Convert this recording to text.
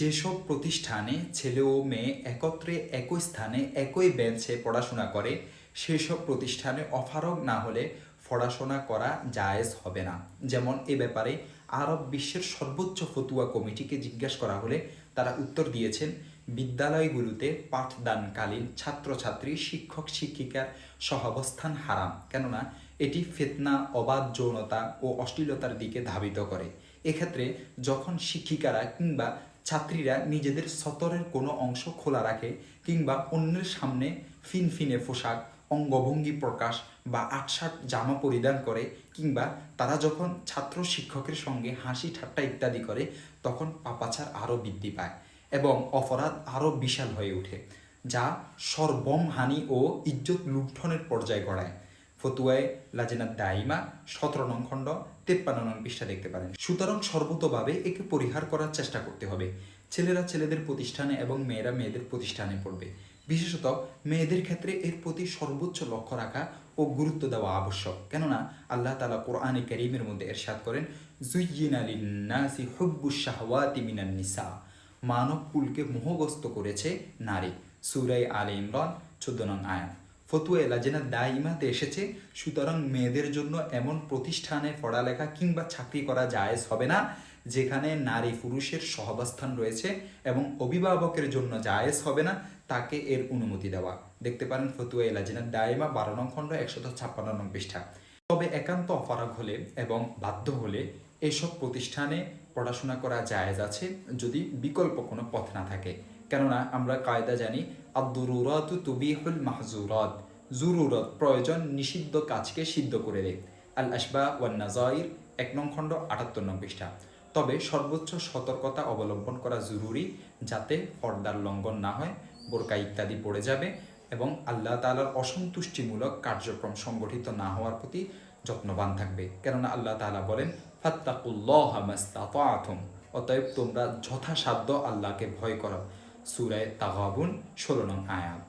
যেসব প্রতিষ্ঠানে ছেলে ও মেয়ে একত্রে একই স্থানে একই বেঞ্চে পড়াশোনা করে, সেসব প্রতিষ্ঠানে অফারক না হলে পড়াশোনা করা জায়েজ হবে না। যেমন এ ব্যাপারে আরব বিশ্বের সর্বোচ্চ ফতুয়া কমিটিকে জিজ্ঞাসা করা হলে তারা উত্তর দিয়েছেন, বিদ্যালয়গুলোতে পাঠদানকালীন ছাত্রছাত্রী, শিক্ষক, শিক্ষিকার সহাবস্থান হারাম, কেননা এটি ফেতনা, অবাধ যৌনতা ও অশ্লীলতার দিকে ধাবিত করে। এক্ষেত্রে যখন শিক্ষিকারা কিংবা ছাত্রীরা নিজেদের সতরের কোনো অংশ খোলা রাখে কিংবা অন্যের সামনে ফিনফিনে পোশাক, অঙ্গভঙ্গি প্রকাশ বা আটসাট জামা পরিধান করে কিংবা তারা যখন ছাত্র শিক্ষকের সঙ্গে হাসি ঠাট্টা ইত্যাদি করে, তখন পাপাচার আরও বৃদ্ধি পায় এবং অপরাধ আরও বিশাল হয়ে ওঠে, যা সর্বম হানি ও ইজ্জত লুণ্ঠনের পর্যায়ে গড়ায়। ফতুয়ায় লাজেনা দাইমা সতেরো নং খণ্ড, তেপ্পান্ন নং পৃষ্ঠা দেখতে পারেন। সুতরাং সর্বতভাবে একে পরিহার করার চেষ্টা করতে হবে। ছেলেরা ছেলেদের প্রতিষ্ঠানে এবং মেয়েরা মেয়েদের প্রতিষ্ঠানে পড়বে। বিশেষত মেয়েদের ক্ষেত্রে এর প্রতি সর্বোচ্চ লক্ষ্য রাখা ও গুরুত্ব দেওয়া আবশ্যক। কেননা আল্লাহ তালা কোরআনে করিমের মধ্যে এরশাদ করেন, জুইয়িন মিনান নিসা। মানব কুলকে মোহগ্রস্ত করেছে নারী। সুরাই আলে ইমরান, চোদ্দ নং আয়াত। ফতুয়া লাজেনা দাইমাতে এসেছে, সুতরাং মেয়েদের জন্য এমন প্রতিষ্ঠানে পড়ালেখা কিংবা চাকরি করা জায়েজ হবে না, যেখানে নারী পুরুষের সহাবস্থান রয়েছে এবং অভিভাবকের জন্য জায়েজ হবে না, তাকে এর অনুমতি দেওয়া। দেখতে পারেন ফতুয়া লাজেনা দাইমা, বারো নং খণ্ড, একশত ছাপ্পান্ন নং পৃষ্ঠা। তবে একান্ত অফারক হলে এবং বাধ্য হলে এসব প্রতিষ্ঠানে পড়াশোনা করা জায়েজ আছে যদি বিকল্প কোনো পথ না থাকে। কেননা আমরা কায়দা জানি আব্দুরুরত তুবিহুল মাহজুরত। জুরুরত প্রয়োজন নিষিদ্ধ কাজকে সিদ্ধ করে দেয়। আল আসবা ওয়ান নাজাইর এক নং খণ্ড, আটাত্তর নং পৃষ্ঠা। তবে সর্বোচ্চ সতর্কতা অবলম্বন করা জরুরি যাতে পর্দার লঙ্ঘন না হয়, বোরকা ইত্যাদি পড়ে যাবে এবং আল্লাহ তালার অসন্তুষ্টিমূলক কার্যক্রম সংগঠিত না হওয়ার প্রতি যত্নবান থাকবে। কেননা আল্লাহ তাআলা বলেন, ফাত্তাকুল্লাহ মাস্তাতাতুম অতএব তোমরা যথাসাধ্য আল্লাহকে ভয় করো সূরায়ে তাগাবুন ষোলো নং আয়াত।